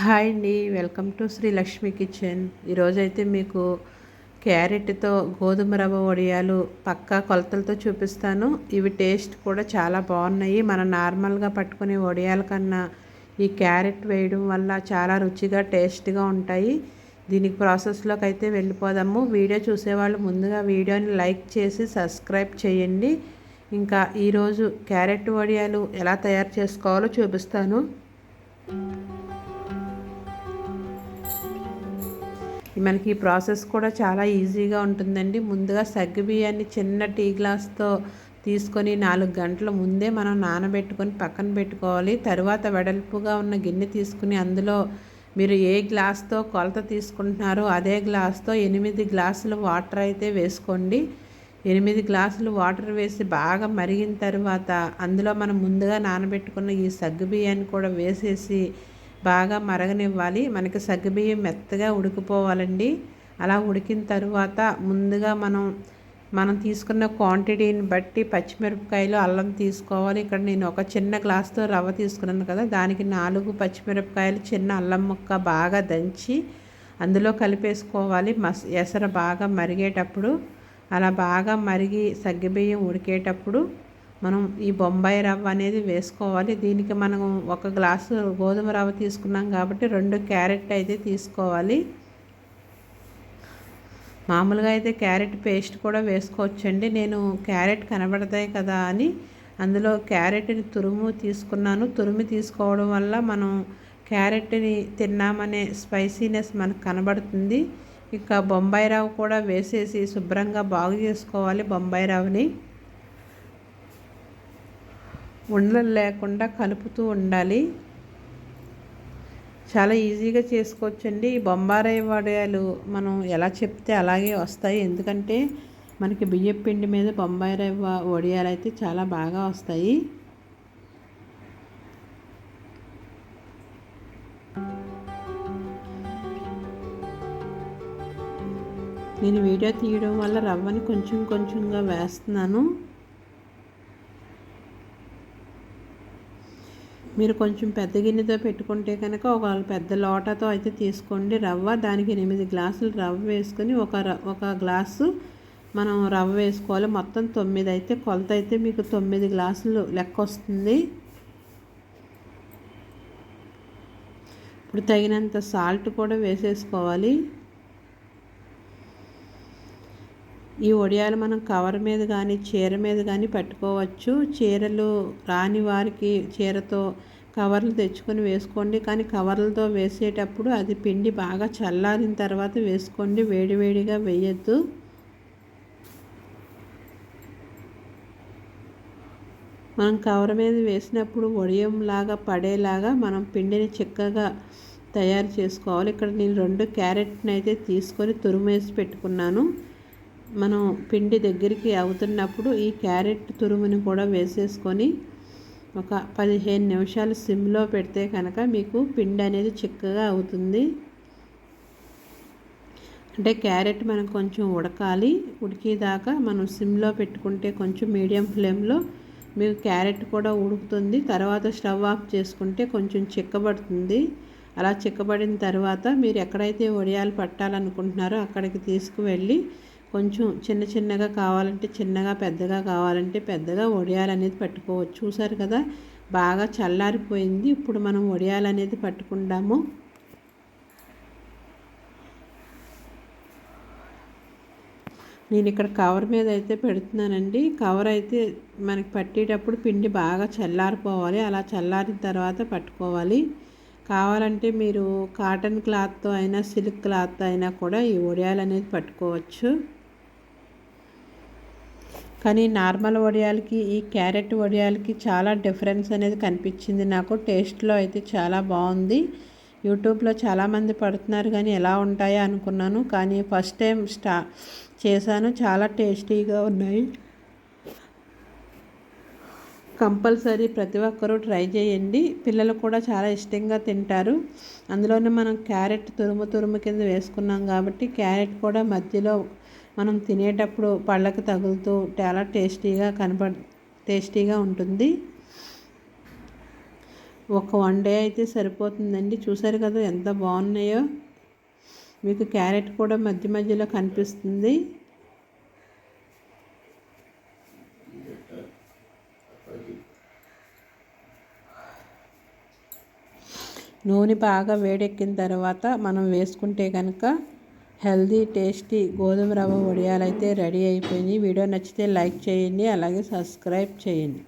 Hi అండి. Welcome to Sri Lakshmi kitchen. ఈరోజైతే మీకు క్యారెట్తో గోధుమ రవ్వ వడియాలు పక్కా కొలతలతో చూపిస్తాను. ఇవి టేస్ట్ కూడా చాలా బాగున్నాయి. మనం నార్మల్గా పట్టుకునే వడియాల కన్నా ఈ క్యారెట్ వేయడం వల్ల చాలా రుచిగా టేస్ట్గా ఉంటాయి. దీనికి ప్రాసెస్లోకి అయితే వెళ్ళిపోదాము. వీడియో చూసేవాళ్ళు ముందుగా వీడియోని లైక్ చేసి సబ్స్క్రైబ్ చేయండి. ఇంకా ఈరోజు క్యారెట్ వడియాలు ఎలా తయారు చేసుకోవాలో చూపిస్తాను. మనకి ప్రాసెస్ కూడా చాలా ఈజీగా ఉంటుందండి. ముందుగా సగ్గు బియ్యాన్ని చిన్న టీ గ్లాస్తో తీసుకొని నాలుగు గంటల ముందే మనం నానబెట్టుకొని పక్కన పెట్టుకోవాలి. తర్వాత వెడల్పుగా ఉన్న గిన్నె తీసుకుని అందులో మీరు ఏ గ్లాస్తో కొలత తీసుకుంటున్నారో అదే గ్లాస్తో ఎనిమిది గ్లాసులు వాటర్ అయితే వేసుకోండి. ఎనిమిది గ్లాసులు వాటర్ వేసి బాగా మరిగిన తర్వాత అందులో మనం ముందుగా నానబెట్టుకున్న ఈ సగ్గు బియ్యాన్ని కూడా వేసేసి బాగా మరగనివ్వాలి. మనకి సగ్గుబియ్యం మెత్తగా ఉడికిపోవాలండి. అలా ఉడికిన తర్వాత ముందుగా మనం మనం తీసుకున్న క్వాంటిటీని బట్టి పచ్చిమిరపకాయలు అల్లం తీసుకోవాలి. ఇక్కడ నేను ఒక చిన్న గ్లాస్తో రవ్వ తీసుకున్నాను కదా దానికి నాలుగు పచ్చిమిరపకాయలు చిన్న అల్లం ముక్క బాగా దంచి అందులో కలిపేసుకోవాలి. మస్ ఎసర బాగా మరిగేటప్పుడు అలా బాగా మరిగి సగ్గుబియ్యం ఉడికేటప్పుడు మనం ఈ బొంబాయి రవ్వ అనేది వేసుకోవాలి. దీనికి మనం ఒక గ్లాసు గోధుమ రవ్వ తీసుకున్నాం కాబట్టి రెండు క్యారెట్ అయితే తీసుకోవాలి. మామూలుగా అయితే క్యారెట్ పేస్ట్ కూడా వేసుకోవచ్చండి. నేను క్యారెట్ కనబడతాయి కదా అని అందులో క్యారెట్ని తురుము తీసుకున్నాను. తురుము తీసుకోవడం వల్ల మనం క్యారెట్ని తిన్నామనే స్పైసీనెస్ మనకు కనబడుతుంది. ఇక బొంబాయి రవ్వ కూడా వేసేసి శుభ్రంగా బాగు చేసుకోవాలి బొంబాయి రవ్వని. ఉండలు లేకుండా కలుపుతూ ఉండాలి. చాలా ఈజీగా చేసుకోవచ్చండి. ఈ బొంబారాయి వడియాలు మనం ఎలా చెప్తే అలాగే వస్తాయి. ఎందుకంటే మనకి బియ్యం పిండి మీద బొంబాయి రవ్వ వడియాలు అయితే చాలా బాగా వస్తాయి. నేను వీడియో తీయడం వల్ల రవ్వని కొంచెం కొంచెంగా వేస్తున్నాను. మీరు కొంచెం పెద్ద గిన్నెతో పెట్టుకుంటే కనుక ఒక పెద్ద లోటతో అయితే తీసుకోండి. రవ్వ దానికి ఎనిమిది గ్లాసులు రవ్వ వేసుకొని ఒక ఒక గ్లాసు మనం రవ్వ వేసుకోవాలి. మొత్తం తొమ్మిది అయితే కొలత అయితే మీకు తొమ్మిది గ్లాసులు లెక్క వస్తుంది. ఇప్పుడు తగినంత సాల్ట్ కూడా వేసేసుకోవాలి. ఈ వడియాలు మనం కవర్ మీద కానీ చీర మీద కానీ పట్టుకోవచ్చు. చీరలు రాని వారికి చీరతో కవర్లు తెచ్చుకొని వేసుకోండి. కానీ కవర్లతో వేసేటప్పుడు అది పిండి బాగా చల్లారిన తర్వాత వేసుకోండి. వేడివేడిగా వేయద్దు. మనం కవర్ మీద వేసినప్పుడు వడియంలాగా పడేలాగా మనం పిండిని చిక్కగా తయారు చేసుకోవాలి. ఇక్కడ నేను రెండు క్యారెట్ని అయితే తీసుకొని తురుమేసి పెట్టుకున్నాను. మనం పిండి దగ్గరికి అవుతున్నప్పుడు ఈ క్యారెట్ తురుముని కూడా వేసేసుకొని ఒక పదిహేను నిమిషాలు సిమ్లో పెడితే కనుక మీకు పిండి అనేది చిక్కగా అవుతుంది. అంటే క్యారెట్ మనం కొంచెం ఉడకాలి. ఉడికేదాకా మనం సిమ్లో పెట్టుకుంటే కొంచెం మీడియం ఫ్లేమ్లో మీకు క్యారెట్ కూడా ఉడుకుతుంది. తర్వాత స్టవ్ ఆఫ్ చేసుకుంటే కొంచెం చిక్కబడుతుంది. అలా చిక్కబడిన తర్వాత మీరు ఎక్కడైతే వడియాలు పట్టాలనుకుంటున్నారో అక్కడికి తీసుకువెళ్ళి కొంచెం చిన్న చిన్నగా కావాలంటే చిన్నగా పెద్దగా కావాలంటే పెద్దగా వడియాలు అనేది పట్టుకోవచ్చు. చూసారు కదా? బాగా చల్లారిపోయింది. ఇప్పుడు మనం వడియాలు అనేది నేను ఇక్కడ కవర్ మీద అయితే పెడుతున్నానండి. కవర్ అయితే మనకి పట్టేటప్పుడు పిండి బాగా చల్లారిపోవాలి. అలా చల్లారిన తర్వాత పట్టుకోవాలి. కావాలంటే మీరు కాటన్ క్లాత్తో అయినా సిల్క్ క్లాత్తో అయినా కూడా ఈ ఒడియాలు అనేది పట్టుకోవచ్చు. కానీ నార్మల్ వడియాలకి ఈ క్యారెట్ వడియాలకి చాలా డిఫరెన్స్ అనేది కనిపించింది. నాకు టేస్ట్లో అయితే చాలా బాగుంది. యూట్యూబ్లో చాలామంది పడుతున్నారు కానీ ఎలా ఉంటాయో అనుకున్నాను. కానీ ఫస్ట్ టైం స్టా చేశాను. చాలా టేస్టీగా ఉన్నాయి. కంపల్సరీ ప్రతి ఒక్కరూ ట్రై చేయండి. పిల్లలు కూడా చాలా ఇష్టంగా తింటారు. అందులోనే మనం క్యారెట్ తురుము తురుము కింద వేసుకున్నాం కాబట్టి క్యారెట్ కూడా మధ్యలో మనం తినేటప్పుడు పళ్ళకి తగులుతూ చాలా టేస్టీగా కనపడ టేస్టీగా ఉంటుంది. ఒక వన్ డే అయితే సరిపోతుందండి. చూసారు కదా ఎంత బాగున్నాయో. మీకు క్యారెట్ కూడా మధ్య మధ్యలో కనిపిస్తుంది. నూనె బాగా వేడెక్కిన తర్వాత మనం వేసుకుంటే కనుక హెల్దీ టేస్టీ గోధుమ రవ్వ వడియాలైతే రెడీ అయిపోయింది. వీడియో నచ్చితే లైక్ చేయండి అలాగే సబ్స్క్రైబ్ చేయండి.